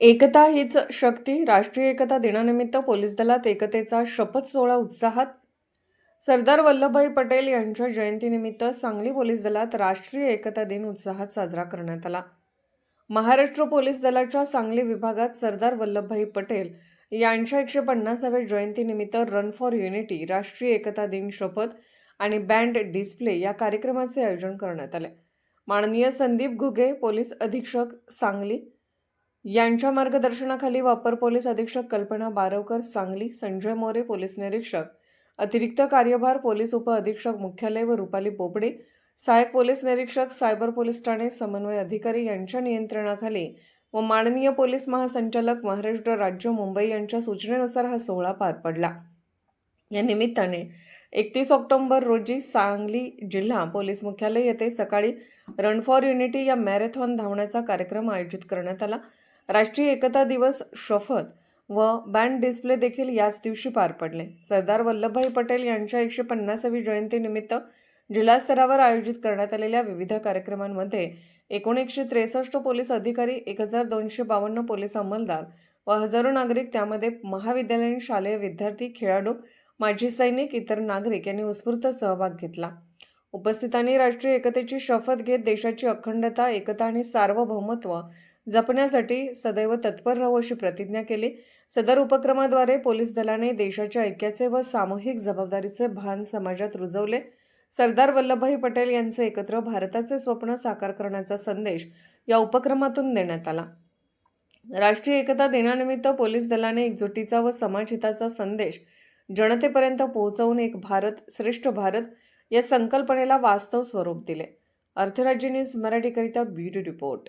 एकता हीच शक्ती राष्ट्रीय एकता दिनानिमित्त पोलीस दलात एकतेचा शपथ सोहळा उत्साहात सरदार वल्लभभाई पटेल यांच्या जयंतीनिमित्त सांगली पोलीस दलात राष्ट्रीय एकता दिन उत्साहात साजरा करण्यात आला. महाराष्ट्र पोलीस दलाच्या सांगली विभागात सरदार वल्लभभाई पटेल यांच्या एकशे पन्नासाव्या जयंतीनिमित्त रन फॉर युनिटी राष्ट्रीय एकता दिन शपथ आणि बँड डिस्प्ले या कार्यक्रमाचे आयोजन करण्यात आले. माननीय संदीप घुगे पोलीस अधीक्षक सांगली यांच्या मार्गदर्शनाखाली वापर पोलीस अधीक्षक कल्पना बारवकर सांगली संजय मोरे पोलीस निरीक्षक अतिरिक्त कार्यभार पोलीस उपअधीक्षक मुख्यालय व रुपाली बोबडे सहाय्यक पोलीस निरीक्षक सायबर पोलीस ठाणे समन्वय अधिकारी यांच्या नियंत्रणाखाली व माननीय पोलीस महासंचालक महाराष्ट्र राज्य मुंबई यांच्या सूचनेनुसार हा सोहळा पार पडला. या निमित्ताने एकतीस ऑक्टोंबर रोजी सांगली जिल्हा पोलीस मुख्यालय येथे सकाळी रन फॉर युनिटी या मॅरेथॉन धावण्याचा कार्यक्रम आयोजित करण्यात आला. राष्ट्रीय एकता दिवस शपथ व बँड डिस्प्ले देखील याच दिवशी पार पडले. सरदार वल्लभभाई पटेल यांच्या एकशे पन्नासावी जयंतीनिमित्त जिल्हास्तरावर आयोजित करण्यात आलेल्या विविध कार्यक्रमांमध्ये एकोणीसशे त्रेसष्ट पोलीस अधिकारी एक हजार दोनशे बावन्न पोलीस अंमलदार व हजारो नागरिक त्यामध्ये महाविद्यालयीन शालेय विद्यार्थी खेळाडू माजी सैनिक इतर नागरिक यांनी उत्स्फूर्त सहभाग घेतला. उपस्थितांनी राष्ट्रीय एकतेची शपथ घेत देशाची अखंडता एकता आणि सार्वभौमत्व जपण्यासाठी सदैव तत्पर राहू अशी प्रतिज्ञा केली. सदर उपक्रमाद्वारे पोलीस दलाने देशाच्या ऐक्याचे व सामूहिक जबाबदारीचे भान समाजात रुजवले. सरदार वल्लभभाई पटेल यांचे एकत्र भारताचे स्वप्न साकार करण्याचा संदेश या उपक्रमातून देण्यात आला. राष्ट्रीय एकता दिनानिमित्त पोलीस दलाने एकजुटीचा व समाजहिताचा संदेश जनतेपर्यंत पोहोचवून एक भारत श्रेष्ठ भारत या संकल्पनेला वास्तव स्वरूप दिले. अर्थराज्य न्यूज मराठीकरिता ब्युटी रिपोर्ट.